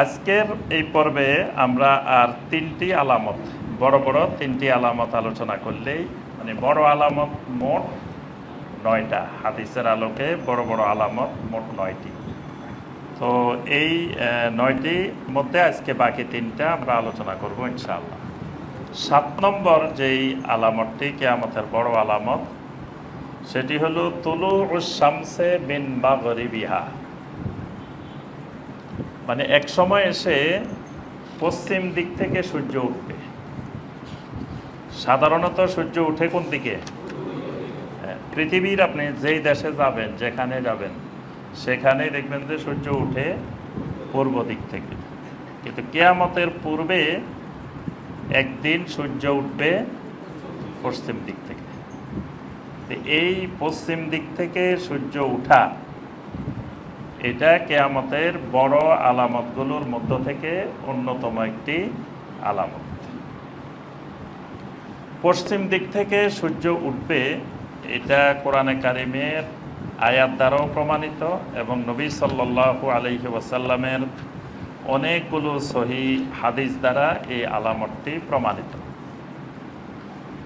আজকের এই পর্বে আমরা আর তিনটি আলামত বড় বড় তিনটি আলামত আলোচনা করলেই মানে বড় আলামত মোট নয়টা হাদিসের আলোকে বড় বড় আলামত মোট নয়টি। তো এই আহ, নয়টির মধ্যে আজকে বাকি তিনটা আমরা আলোচনা করব ইনশাআল্লাহ। সাত নম্বর যেই আলামতটি কে কেয়ামতের বড় আলামত সেটি হলো তুলু শামসে বিন মাগরিবিহা। মানে এক সময় এসে পশ্চিম দিক থেকে সূর্য উঠবে। সাধারণত সূর্য উঠে কোন দিকে? হ্যাঁ, পৃথিবীর আপনি যেই দেশে যাবেন যেখানে যাবেন সেখানে দেখবেন যে সূর্য উঠে পূর্ব দিক থেকে। কিন্তু কেয়ামতের পূর্বে একদিন সূর্য উঠবে পশ্চিম দিক থেকে। এই পশ্চিম দিক থেকে সূর্য উঠা এটা কেয়ামতের বড় আলামতগুলোর মধ্য থেকে অন্যতম একটি আলামত। পশ্চিম দিক থেকে সূর্য উঠবে, এটা কোরআনে কারিমের আয়াত দ্বারাও প্রমাণিত এবং নবী সাল্লাল্লাহু আলহি ওয়াসাল্লামের অনেকগুলো সহি হাদিস দ্বারা এই আলামতটি প্রমাণিত।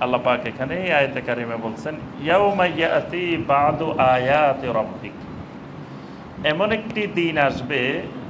আল্লাহ পাক এখানে এই আয়তে কারিমে বলছেন এমন একটি দিন আসবে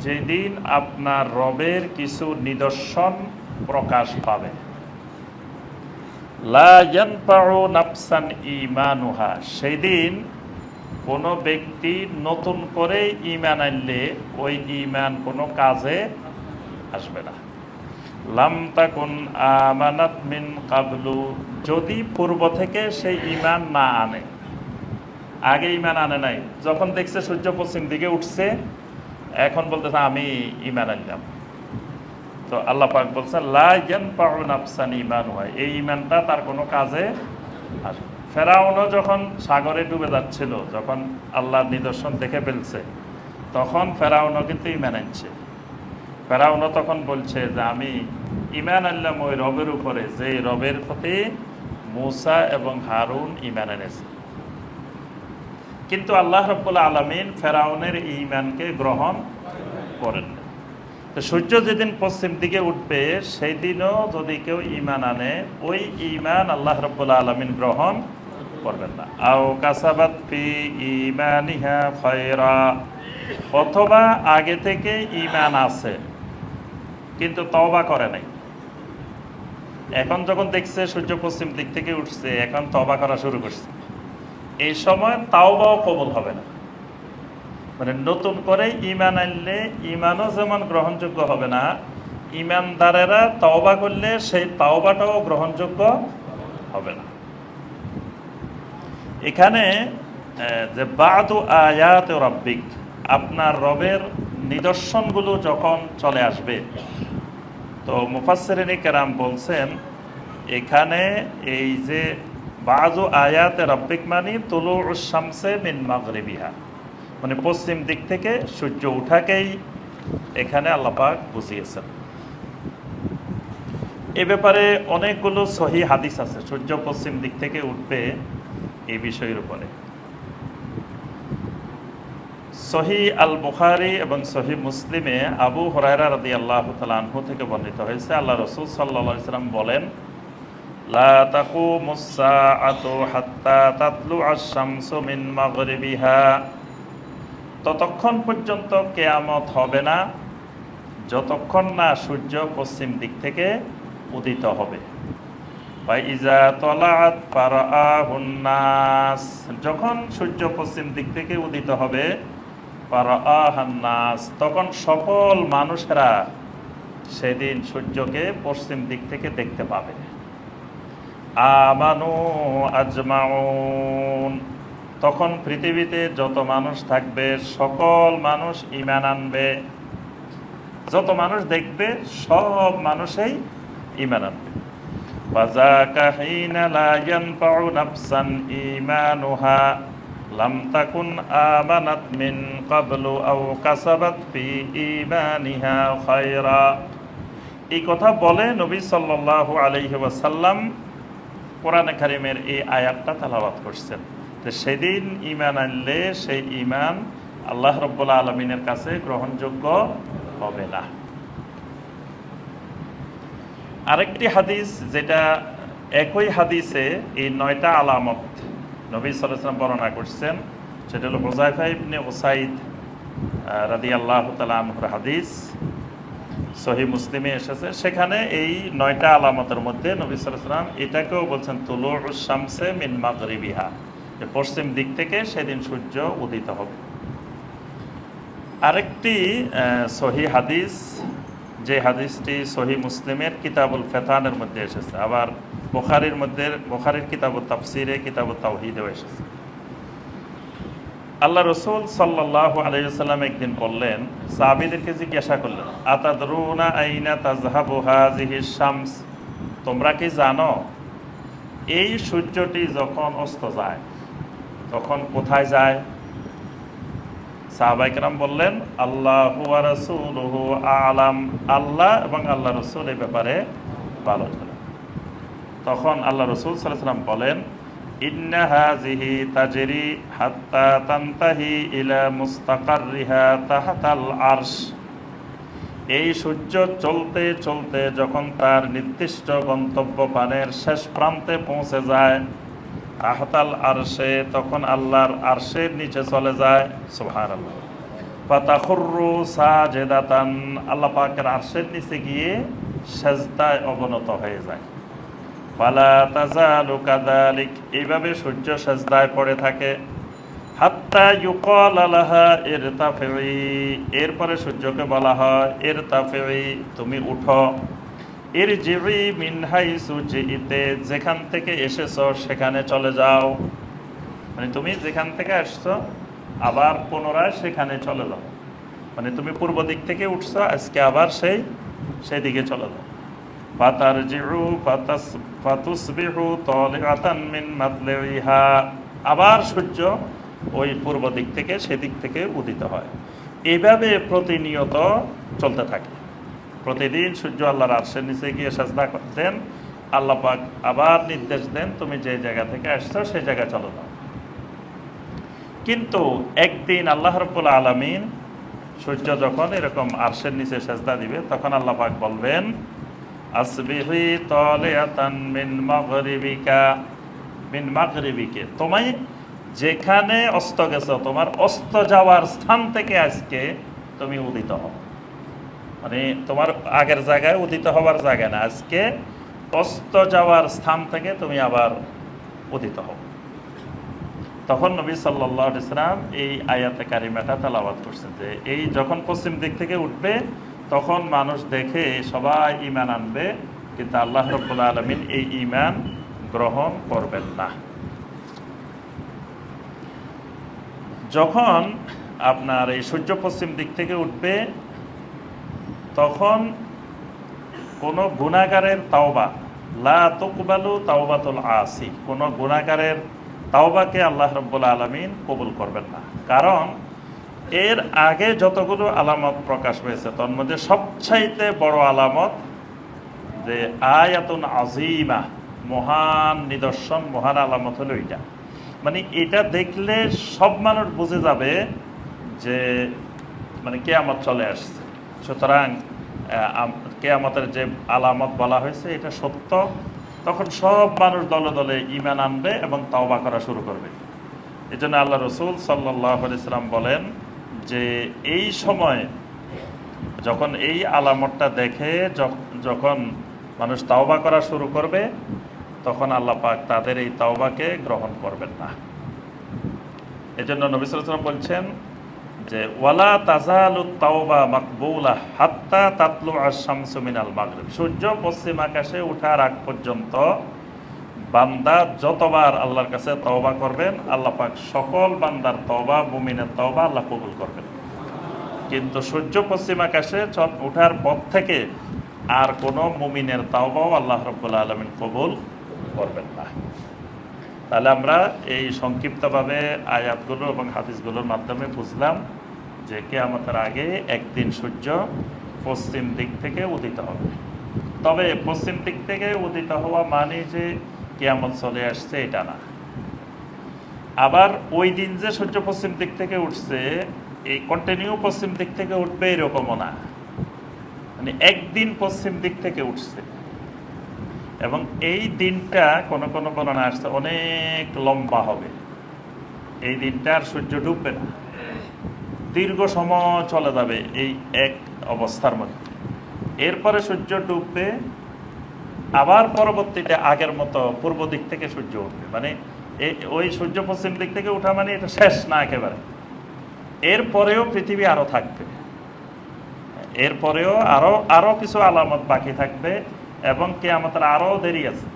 যেদিন আপনার রবের কিছু নিদর্শন প্রকাশ পাবে। নাফসান ঈমানুহা। সেই দিন কোনো ব্যক্তি নতুন করে ইমান আনলে ওই ইমান কোনো কাজে আসবে না। লাম আমানাত মিন কাবলু, যদি পূর্ব থেকে সেই ইমান না আনে। আগে ইমান আনে নাই। যখন দেখছে সূর্য পশ্চিম দিকে উঠছে, এখন বলতেছে, আমি ইমান আনলাম। তো আল্লাহ পাক বলছেন লা ইয়ানফাউ নাফসান ইমান হয়। এই ইমানটা তার কোনো কাজে আসবে ফেরাউনও যখন সাগরে ডুবে যাচ্ছিল, যখন আল্লাহর নিদর্শন দেখে ফেলছে, তখন ফেরাউনও কিন্তু ইমান আনছে। ফেরাউনও তখন বলছে যে, আমি ইমান আনলাম ওই রবের উপরে যে রবের প্রতি মুসা এবং হারুন ইমান এনেছে। কিন্তু আল্লাহ রব্বুল আলমিন ফেরাউনের ইমানকে গ্রহণ করেন। তো সূর্য যেদিন পশ্চিম দিকে উঠবে সেই দিনও যদি কেউ ইমান আনে, ওই ইমান আল্লাহ রব্বুল আলমিন গ্রহণ করবেন না। আও কাসাবাত অথবা আগে থেকে ইমান আছে। কিন্তু তওবা করে নাই। এখন যখন দেখছে, সূর্য পশ্চিম দিক থেকে উঠছে, এখন তবা করা শুরু করছে। এই সময় তাওবাও কবল হবে না। মানে নতুন করে ইমান আনলে ইমানও যেমন গ্রহণযোগ্য হবে না ইমানদারেরা তওবা করলে সেই তাওবাটাও গ্রহণযোগ্য হবে না। এখানে যে বাদু আয়াত রব্বিক, আপনার রবের নিদর্শনগুলো যখন চলে আসবে তো মুফাসরিনী কেরাম বলছেন, এখানে এই যে বাজু আয়াতে রব্বিক মানি তুলু শামসে মিন মাগরিবিহা। মানে পশ্চিম দিক থেকে সূর্য উঠাকেই এখানে আল্লাপাক বুঝিয়েছেন। এ ব্যাপারে অনেকগুলো সহি হাদিস আছে, সূর্য পশ্চিম দিক থেকে উঠবে এই বিষয়ের উপরে। সহি আল বুখারি এবং সহি মুসলিমে আবু হরাইরা রাদি আল্লাহ আনহু থেকে বর্ণিত হয়েছে আল্লাহ রসুল সাল্লা সাল্লাম বলেন, লা তাকুমু সাআতু হাত্তা তাতলু আশ-শামসু মিন মাগরিবিহা। ততক্ষণ পর্যন্ত কেয়ামত হবে না, যতক্ষণ না সূর্য পশ্চিম দিক থেকে উদিত হবে। বা ইজা তলাত নাস। যখন সূর্য পশ্চিম দিক থেকে উদিত হবে তখন সকল মানুষেরা সেদিন সূর্যকে পশ্চিম দিক থেকে দেখতে পাবে। আমানু আজমাউন। তখন পৃথিবীতে যত মানুষ থাকবে, সকল মানুষ ইমান আনবে। যত মানুষ দেখবে, সব মানুষেই ইমান আনবে। বাজা কাহিনা লায়ান পাউ নাফসান ইমানুহা لم تكن آمنت من قبل أو كسبت في إيمانها خيرا এই কথা বলে নবী সাল্লাল্লাহু আলাইহি ওয়াসাল্লাম কোরআনে কারিমের এই আয়াতটা তেলাওয়াত করছেন যে সেদিন ঈমান আনলে সেই ঈমান আল্লাহ রব্বুল আলমিনের কাছে গ্রহণযোগ্য হবে না আরেকটি হাদিস যেটা একই হাদিসে এই নয়টা আলামত নবী সাল্লাম বর্ণনা করছেন, সেটা হলো হোজাইফা ইবনে ওসাইদ রাদি আল্লাহ তালুর হাদিস সহি মুসলিমে এসেছে। সেখানে এই নয়টা আলামতের মধ্যে নবী সাল্লাম এটাকেও বলছেন তুলু শামসে মিন মাগরিবিহা যে পশ্চিম দিক থেকে সেদিন সূর্য উদিত হবে। আরেকটি সহি হাদিস যে হাদিসটি সহি মুসলিমের কিতাবুল ফেতানের মধ্যে এসেছে, আবার বোখারির মধ্যে, বোখারির কিতাবুল তাফসিরে কিতাবুল তাওহিদেও এসেছে। আল্লাহ রসুল সাল্লাহ আলাইসাল্লাম একদিন বললেন, সাহাবিদেরকে জিজ্ঞাসা করলেন, আতাদরুনা আইনা তাজহাবু হাজিহি শামস? তোমরা কি জানো, এই সূর্যটি যখন অস্ত যায়, তখন কোথায় যায়? সাহাবাইকরাম বললেন, আল্লাহ রসুলহু আলাম। আল্লাহ এবং আল্লাহ রসুল এই ব্যাপারে ভালো জানেন। তখন আল্লাহ রসুল সাল্লাম বলেন, ইন্না হাজিহি তাজরি হাত্তা তান্তাহি ইলা মুস্তাকাররিহা তাহাতাল আরশ। এই সূর্য চলতে চলতে যখন তার নির্দিষ্ট গন্তব্য পানের শেষ প্রান্তে পৌঁছে যায় তাহতাল আরশে, তখন আল্লাহর আরশের নিচে চলে যায় সোহার আল্লাহ পাতাখুর্রু সাজেদাতান, আল্লাহ পাকের আরশের নিচে গিয়ে সেজদায় অবনত হয়ে যায়। ফালা তাজালু কাদালিক এইভাবে সূর্য সেজদায় পড়ে থাকে। হাত্তা ইউকল আলাহা এর তাফেই এরপরে সূর্যকে বলা হয় এর তাফেই তুমি উঠো। এর মিনহাই যেখান থেকে এসেছ সেখানে চলে যাও। মানে তুমি যেখান থেকে আসছো, আবার পুনরায় সেখানে চলে যাও। মানে তুমি পূর্ব দিক থেকে উঠছো, আজকে আবার সেই সেই দিকে চলে যাও। পাতার জিরু পাতাস ফাতুসবিহু তলিআতান মিন মাতলিহা, আবার সূর্য ওই পূর্ব দিক থেকে সেদিক থেকে উদিত হয়। এইভাবে প্রতিনিয়ত চলতে থাকে। প্রতিদিন সূর্য আল্লাহর আরশের নিচে গিয়ে সাজদা করতেন আল্লাহ পাক আবার নির্দেশ দেন, তুমি যে জায়গা থেকে আসছো, সেই জায়গায় চলো যাও কিন্তু একদিন আল্লাহ রব্বুল আলমিন সূর্য যখন এরকম আরশের নিচে সেজদা দিবে, তখন আল্লাহ পাক বলবেন, আসবিহি তলিয়াতান মিন মাগরিবিকা, মিন মাগরিবিকে। তোমায় যেখানে অস্ত গেছো, তোমার অস্ত যাওয়ার স্থান থেকে আজকে তুমি উদিত হও। মানে তোমার আগের জায়গায় উদিত হওয়ার জায়গা না। আজকে অস্ত যাওয়ার স্থান থেকে তুমি আবার উদিত হও। তখন নবী সাল্লাহ ইসলাম এই আয়াতে কারিমাটা তেলাবাদ করছেন যে, এই যখন পশ্চিম দিক থেকে উঠবে, তখন মানুষ দেখে সবাই ইমান আনবে, কিন্তু আল্লাহ রব্বুল আলমিন এই ইমান গ্রহণ করবেন না। যখন আপনার এই সূর্য পশ্চিম দিক থেকে উঠবে তখন কোনো গুণাগারের তাওবা, লা তুকবালু তাওবাতুল আসি কোনো গুণাগারের তাওবাকে আল্লাহ রব্বুল আলমিন কবুল করবেন না। কারণ এর আগে যতগুলো আলামত প্রকাশ হয়েছে, তার মধ্যে সবচাইতে বড় আলামত যে আয়াতুন আজিমা মহান নিদর্শন, মহান আলামত হলো এটা। মানে এটা দেখলে সব মানুষ বুঝে যাবে যে মানে কেয়ামত চলে আসছে। সুতরাং কে আমাদের যে আলামত বলা হয়েছে, এটা সত্য। তখন সব মানুষ দলে দলে ইমান আনবে এবং তাওবা করা শুরু করবে। এই জন্য আল্লাহ রসুল সাল্লাহ ইসলাম বলেন যে, এই সময় যখন এই আলামতটা দেখে যখন মানুষ তাওবা করা শুরু করবে, তখন আল্লাহ পাক তাদের এই তাওবাকে গ্রহণ করবেন না। এজন্য নবী সাল্লাম বলছেন যে, ওয়ালা তাজালু তাওবা মাকবুলা হাত্তা তাতলু আশ-শামসু মিনাল মাগরিব। সূর্য পশ্চিম আকাশে ওঠার আগ পর্যন্ত বান্দা যতবার আল্লাহর কাছে তওবা করবেন, আল্লাহ পাক সকল বান্দার তওবা, মুমিনের তওবা আল্লাহ কবুল করবেন। কিন্তু সূর্য পশ্চিম আকাশে ওঠার পর থেকে আর কোনো মুমিনের তাওবাও আল্লাহ রব্বুল্লা আলমিন কবুল করবেন না। তাহলে আমরা এই সংক্ষিপ্তভাবে আয়াতগুলো এবং হাদিসগুলোর মাধ্যমে বুঝলাম যে কেয়ামতের আগে একদিন সূর্য পশ্চিম দিক থেকে উদিত হবে। তবে পশ্চিম দিক থেকে উদিত হওয়া মানে যে কেয়ামত চলে আসছে এটা না। আবার ওই দিন যে সূর্য পশ্চিম দিক থেকে উঠছে, এই কন্টিনিউ পশ্চিম দিক থেকে উঠবে এরকমও না। মানে একদিন পশ্চিম দিক থেকে উঠছে। এবং এই দিনটা কোন কোন বর্ণনা আসছে অনেক লম্বা হবে। এই দিনটা আর সূর্য ডুববে না। দীর্ঘ সময় চলে যাবে এই এক অবস্থার মধ্যে। এরপরে সূর্য ডুববে, আবার পরবর্তীতে আগের মতো পূর্ব দিক থেকে সূর্য উঠবে। মানে ওই সূর্য পশ্চিম দিক থেকে ওঠা মানে এটা শেষ না একেবারে। এরপরেও পৃথিবী আরও থাকবে। এরপরেও আরও আরও কিছু আলামত বাকি থাকবে। এবং কেয়ামতের আরও দেরি আছে।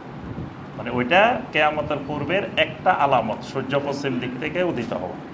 মানে ওইটা কেয়ামতের পূর্বের একটা আলামত, সূর্য পশ্চিম দিক থেকে উদিত হওয়া।